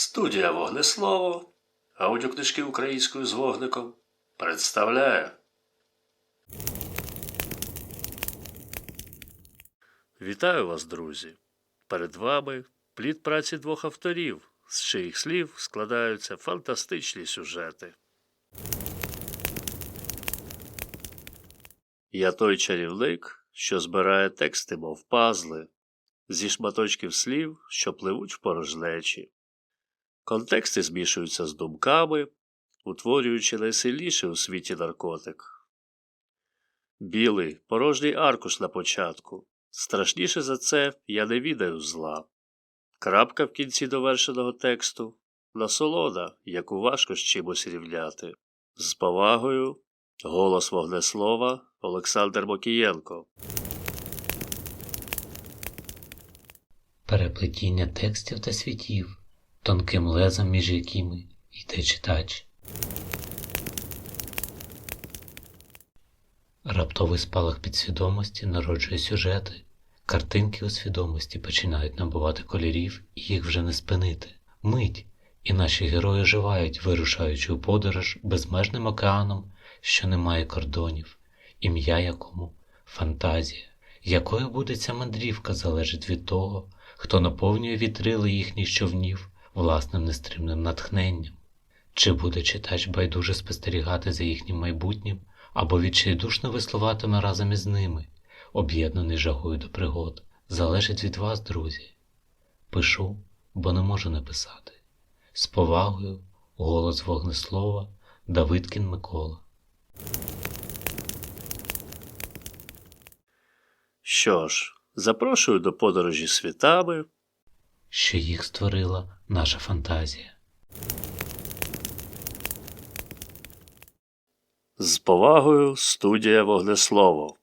Студія Вогнеслово, аудіокнижки українською з вогником представляє. Вітаю вас, друзі! Перед вами плід праці двох авторів, з чиїх слів складаються фантастичні сюжети. Я той чарівник, що збирає тексти, мов пазли, зі шматочків слів, що пливуть в порожнечі. Контексти змішуються з думками, утворюючи найсильніший у світі наркотик. Білий, порожній аркуш на початку. Страшніше за це я не відаю зла. Крапка в кінці довершеного тексту насолода, яку важко з чимось рівняти. З повагою, голос вогнеслова Олександр Мокієнко. переплетіння текстів та світів, тонким лезом, між якими йде читач. Раптовий спалах підсвідомості народжує сюжети, картинки у свідомості починають набувати кольорів, і їх вже не спинити. Мить, і наші герої живають, вирушаючи у подорож безмежним океаном, що не має кордонів, ім'я якому фантазія. Якою буде ця мандрівка, залежить від того, хто наповнює вітрили їхніх човнів власним нестримним натхненням. Чи буде читач байдуже спостерігати за їхнім майбутнім, або відчайдушно веслуватиме разом із ними, об'єднаний жагою до пригод, залежить від вас, друзі. Пишу, бо не можу не писати. З повагою, голос вогнеслова, Давидкін Микола. Що ж, запрошую до подорожі світами. Що їх створила наша фантазія. З повагою студія Вогнеслово.